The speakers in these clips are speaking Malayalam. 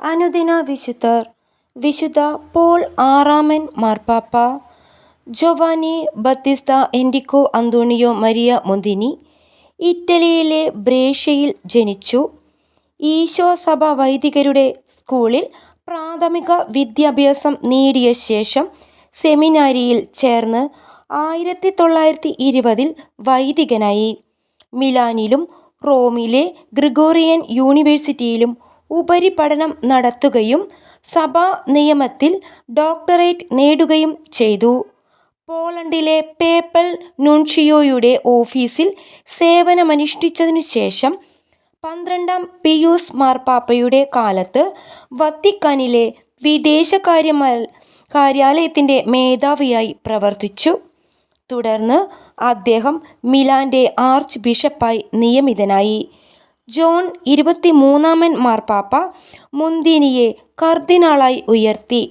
അനുദിന വിശുദ്ധർ വിശുദ്ധ പോൾ ആറാമൻ മാർപ്പാപ്പ Giovanni Battista Enrico Antonio Maria Montini ഇറ്റലിയിലെ ബ്രേഷ്യയിൽ ജനിച്ചു. ഈശോ സഭ വൈദികരുടെ സ്കൂളിൽ പ്രാഥമിക വിദ്യാഭ്യാസം നേടിയ ശേഷം സെമിനാരിയിൽ ചേർന്ന് ആയിരത്തി തൊള്ളായിരത്തി ഇരുപതിൽ വൈദികനായി. മിലാനിലും റോമിലെ ഗ്രിഗോറിയൻ യൂണിവേഴ്സിറ്റിയിലും ഉപരിപഠനം നടത്തുകയും സഭാ നിയമത്തിൽ ഡോക്ടറേറ്റ് നേടുകയും ചെയ്തു. പോളണ്ടിലെ പേപ്പൽ നുൺഷിയോയുടെ ഓഫീസിൽ സേവനമനുഷ്ഠിച്ചതിനു ശേഷം പന്ത്രണ്ടാം പിയൂസ് മാർപ്പാപ്പയുടെ കാലത്ത് വത്തിക്കാനിലെ വിദേശകാര്യ കാര്യാലയത്തിന്റെ മേധാവിയായി പ്രവർത്തിച്ചു. തുടർന്ന് അദ്ദേഹം മിലാന്റെ ആർച്ച് ബിഷപ്പായി നിയമിതനായി. ജോൺ ഇരുപത്തിമൂന്നാമൻ മാർപ്പാപ്പ മുന്തിനിയെ കർദിനാളായി ഉയർത്തി.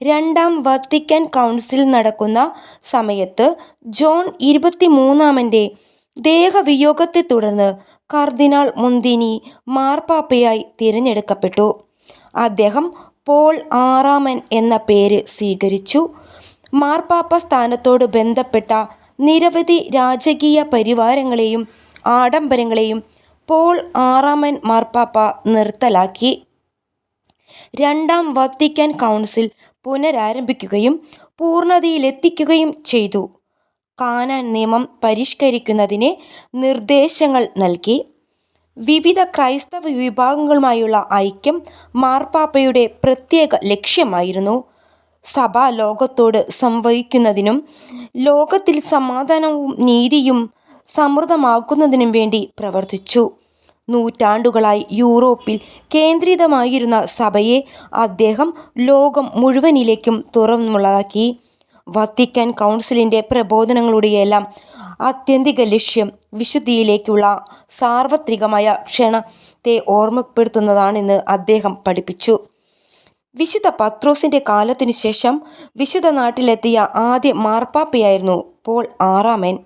രണ്ടാം വത്തിക്കാൻ കൗൺസിൽ നടക്കുന്ന സമയത്ത് ജോൺ ഇരുപത്തിമൂന്നാമന്റെ ദേഹവിയോഗത്തെ തുടർന്ന് കർദിനാൾ മുന്തിനി മാർപ്പാപ്പയായി തിരഞ്ഞെടുക്കപ്പെട്ടു. അദ്ദേഹം പോൾ ആറാമൻ എന്ന പേര് സ്വീകരിച്ചു. മാർപ്പാപ്പ സ്ഥാനത്തോട് ബന്ധപ്പെട്ട നിരവധി രാജകീയ പരിവാരങ്ങളെയും ആഡംബരങ്ങളെയും പോൾ ആറാമൻ മാർപ്പാപ്പ നിർത്തലാക്കി. രണ്ടാം വത്തിക്കാൻ കൗൺസിൽ പുനരാരംഭിക്കുകയും പൂർണതയിലെത്തിക്കുകയും ചെയ്തു. കാനാൻ നിയമം പരിഷ്കരിക്കുന്നതിന് നിർദ്ദേശങ്ങൾ നൽകി. വിവിധ ക്രൈസ്തവ വിഭാഗങ്ങളുമായുള്ള ഐക്യം മാർപ്പാപ്പയുടെ പ്രത്യേക ലക്ഷ്യമായിരുന്നു. സഭ ലോകത്തോട് സംവഹിക്കുന്നതിനും ലോകത്തിൽ സമാധാനവും നീതിയും സമൃദ്ധമാക്കുന്നതിനും വേണ്ടി പ്രവർത്തിച്ചു. നൂറ്റാണ്ടുകളായി യൂറോപ്പിൽ കേന്ദ്രിതമായിരുന്ന സഭയെ അദ്ദേഹം ലോകം മുഴുവനിലേക്കും തുറന്നുള്ളതാക്കി. വത്തിക്കാൻ കൗൺസിലിന്റെ പ്രബോധനങ്ങളുടെയെല്ലാം ആത്യന്തിക ലക്ഷ്യം വിശുദ്ധിയിലേക്കുള്ള സാർവത്രികമായ ക്ഷണത്തെ ഓർമ്മപ്പെടുത്തുന്നതാണെന്ന് അദ്ദേഹം പഠിപ്പിച്ചു. വിശുദ്ധ പത്രോസിന്റെ കാലത്തിനു ശേഷം വിശുദ്ധ നാട്ടിലെത്തിയ ആദ്യ മാർപ്പാപ്പയായിരുന്നു പോൾ ആറാമൻ.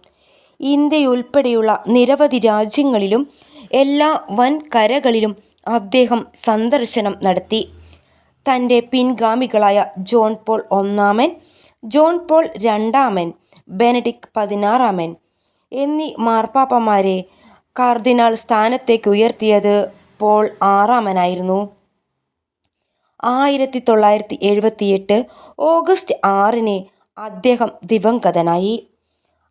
ഇന്ത്യയുൾപ്പെടെയുള്ള നിരവധി രാജ്യങ്ങളിലും എല്ലാ വൻകരകളിലും അദ്ദേഹം സന്ദർശനം നടത്തി. തന്റെ പിൻഗാമികളായ ജോൺ പോൾ ഒന്നാമൻ ജോൺ പോൾ രണ്ടാമൻ ബെനഡിക്ട് പതിനാറാമൻ എന്നീ മാർപ്പാപ്പമാരെ കാർദിനാൾ സ്ഥാനത്തേക്ക് ഉയർത്തിയത് പോൾ ആറാമനായിരുന്നു. ആയിരത്തി തൊള്ളായിരത്തി എഴുപത്തിയെട്ട് ഓഗസ്റ്റ് ആറിന് അദ്ദേഹം ദിവംഗതനായി.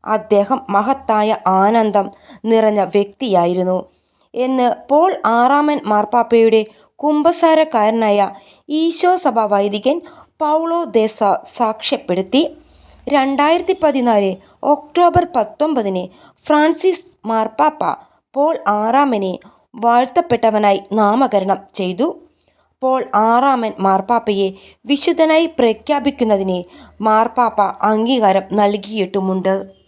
അദ്ദേഹം മഹത്തായ ആനന്ദം നിറഞ്ഞ വ്യക്തിയായിരുന്നു. എന്ന് പോൾ ആറാമൻ മാർപ്പാപ്പയുടെ കുമ്പസാരക്കാരനായ ഈശോ സഭ വൈദികൻ പൗളോ ദേസ സാക്ഷ്യപ്പെടുത്തി. രണ്ടായിരത്തി പതിനാല് ഒക്ടോബർ പത്തൊമ്പതിന് ഫ്രാൻസിസ് മാർപ്പാപ്പ പോൾ ആറാമനെ വാഴ്ത്തപ്പെട്ടവനായി നാമകരണം ചെയ്തു. പോൾ ആറാമൻ മാർപ്പാപ്പയെ വിശുദ്ധനായി പ്രഖ്യാപിക്കുന്നതിന് മാർപ്പാപ്പ അംഗീകാരം നൽകിയിട്ടുമുണ്ട്.